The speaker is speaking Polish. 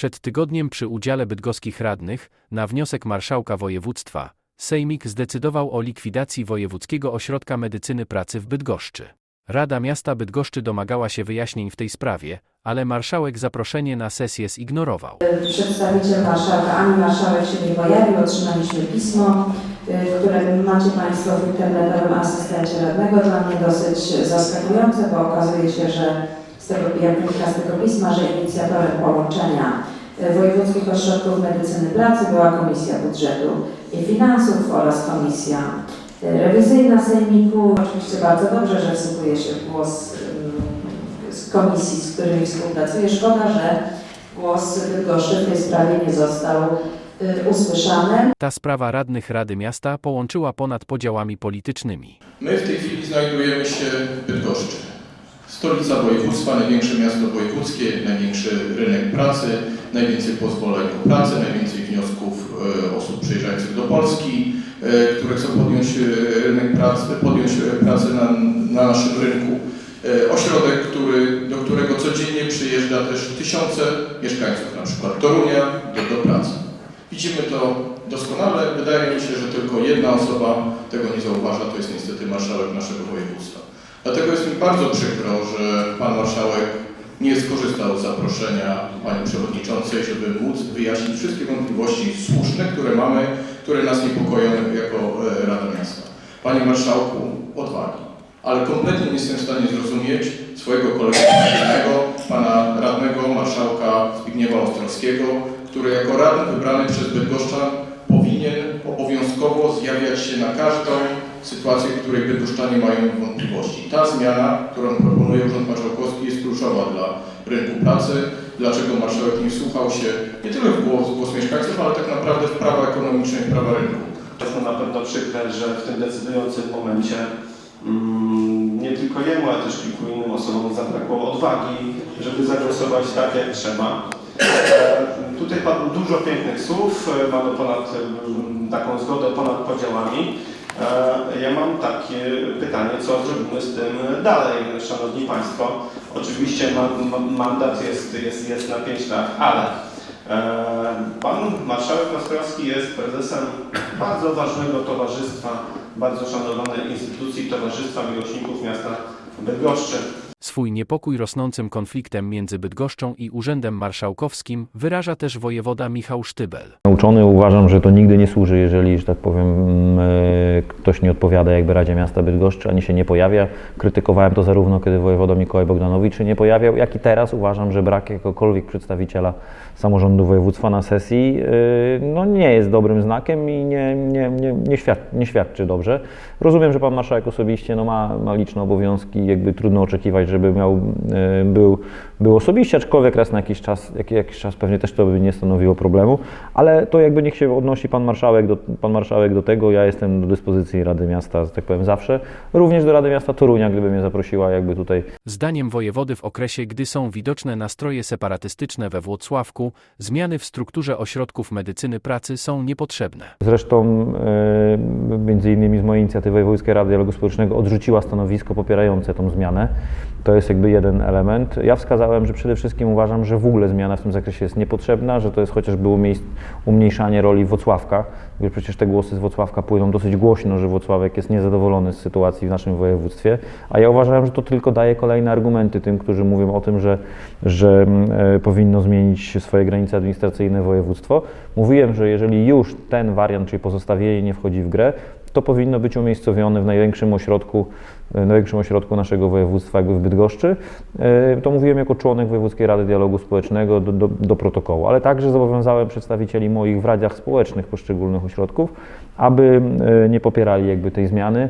Przed tygodniem przy udziale bydgoskich radnych, na wniosek marszałka województwa, Sejmik zdecydował o likwidacji Wojewódzkiego Ośrodka Medycyny Pracy w Bydgoszczy. Rada Miasta Bydgoszczy domagała się wyjaśnień w tej sprawie, ale marszałek zaproszenie na sesję zignorował. Przedstawiciel marszałka ani marszałek się nie pojawił. Otrzymaliśmy pismo, y, które macie Państwo w internetowym asystencie radnego. Dla mnie dosyć zaskakujące, bo okazuje się, że z tego, jak z tego pisma, że inicjatorem połączenia Wojewódzkich Ośrodków Medycyny Pracy była Komisja Budżetu i Finansów oraz Komisja y, Rewizyjna Sejmiku. Oczywiście bardzo dobrze, że wsłuchuje się w głos z komisji, z którymi współpracuję. Szkoda, że głos Bydgoszczy w tej sprawie nie został y, usłyszany. Ta sprawa radnych Rady Miasta połączyła ponad podziałami politycznymi. My w tej chwili znajdujemy się w Bydgoszczy. Stolica województwa, największe miasto wojewódzkie, największy pracy, najwięcej pozwoleń o pracę, najwięcej wniosków e, osób przyjeżdżających do Polski, e, które chcą podjąć e, rynek pracy, podjąć pracę na, na naszym rynku. Ośrodek, który, do którego codziennie przyjeżdża też tysiące mieszkańców, na przykład Torunia, do, do pracy. Widzimy to doskonale. Wydaje mi się, że tylko jedna osoba tego nie zauważa, to jest niestety marszałek naszego województwa. Dlatego jest mi bardzo przykro, że pan marszałek nie skorzystał z zaproszenia pani przewodniczącej, żeby móc wyjaśnić wszystkie wątpliwości słuszne, które mamy, które nas niepokoją jako e, Rada Miasta. Panie marszałku, odwagi. Ale kompletnie nie jestem w stanie zrozumieć swojego kolegę partyjnego, pana radnego marszałka Zbigniewa Ostrowskiego, który jako radny wybrany przez Bydgoszczan powinien obowiązkowo zjawiać się na każdą sytuację, w której bydgoszczanie mają wątpliwości. Ta zmiana, którą proponuje Urząd Marszałkowski jest kluczowa dla rynku pracy. Dlaczego marszałek nie wsłuchał się nie tyle w głos, w głos mieszkańców, ale tak naprawdę w prawa ekonomiczne i prawa rynku. Jest to na pewno przykre, że w tym decydującym momencie mm, nie tylko jemu, ale też kilku innym osobom zabrakło odwagi, żeby zagłosować tak jak trzeba. E, Tutaj padło dużo pięknych słów, e, mamy ponad, mm, taką zgodę ponad podziałami. E, Ja mam takie pytanie, co zrobimy z tym dalej, Szanowni Państwo. Oczywiście ma- ma- mandat jest, jest, jest na 5 lat, ale e, Pan Marszałek Ostrowski jest prezesem bardzo ważnego towarzystwa, bardzo szanowanej instytucji Towarzystwa Miłośników Miasta Bydgoszczy. Swój niepokój rosnącym konfliktem między Bydgoszczą i Urzędem Marszałkowskim wyraża też wojewoda Michał Sztybel. Nauczony uważam, że to nigdy nie służy, jeżeli, że tak powiem, mm, e, ktoś nie odpowiada jakby Radzie Miasta Bydgoszczy, ani się nie pojawia. Krytykowałem to zarówno, kiedy wojewoda Mikołaj Bogdanowicz się nie pojawiał, jak i teraz uważam, że brak jakiegokolwiek przedstawiciela samorządu województwa na sesji e, no, nie jest dobrym znakiem i nie, nie, nie, nie, świadczy, nie świadczy dobrze. Rozumiem, że pan marszałek osobiście no, ma, ma liczne obowiązki, jakby trudno oczekiwać, żeby miał, e, był, był osobiście, aczkolwiek raz na jakiś czas, jak, jakiś czas pewnie też to by nie stanowiło problemu, ale to jakby niech się odnosi pan marszałek, do, pan marszałek do tego, ja jestem do dyspozycji Rady Miasta, tak powiem zawsze, również do Rady Miasta Torunia, gdyby mnie zaprosiła jakby tutaj Zdaniem wojewody w okresie, gdy są widoczne nastroje separatystyczne we Włocławku, zmiany w strukturze ośrodków medycyny pracy są niepotrzebne. Zresztą e, między innymi z mojej inicjatywy Wojewódzka Rady Dialogu Społecznego odrzuciła stanowisko popierające tą zmianę. To jest jakby jeden element. Ja wskazałem, że przede wszystkim uważam, że w ogóle zmiana w tym zakresie jest niepotrzebna, że to jest chociażby umniejszanie roli Włocławka, gdyż przecież te głosy z Włocławka płyną dosyć głośno, że Włocławek jest niezadowolony z sytuacji w naszym województwie, a ja uważałem, że to tylko daje kolejne argumenty tym, którzy mówią o tym, że, że mm, e, powinno zmienić swoje granice administracyjne województwo. Mówiłem, że jeżeli już ten wariant, czyli pozostawienie nie wchodzi w grę, to powinno być umiejscowione w największym ośrodku, największym ośrodku naszego województwa, jakby w Bydgoszczy. E, To mówiłem jako członek Wojewódzkiej Rady Dialogu Społecznego do, do, do protokołu, ale także zobowiązałem przedstawicieli moich w radiach społecznych poszczególnych ośrodków, aby e, nie popierali jakby tej zmiany.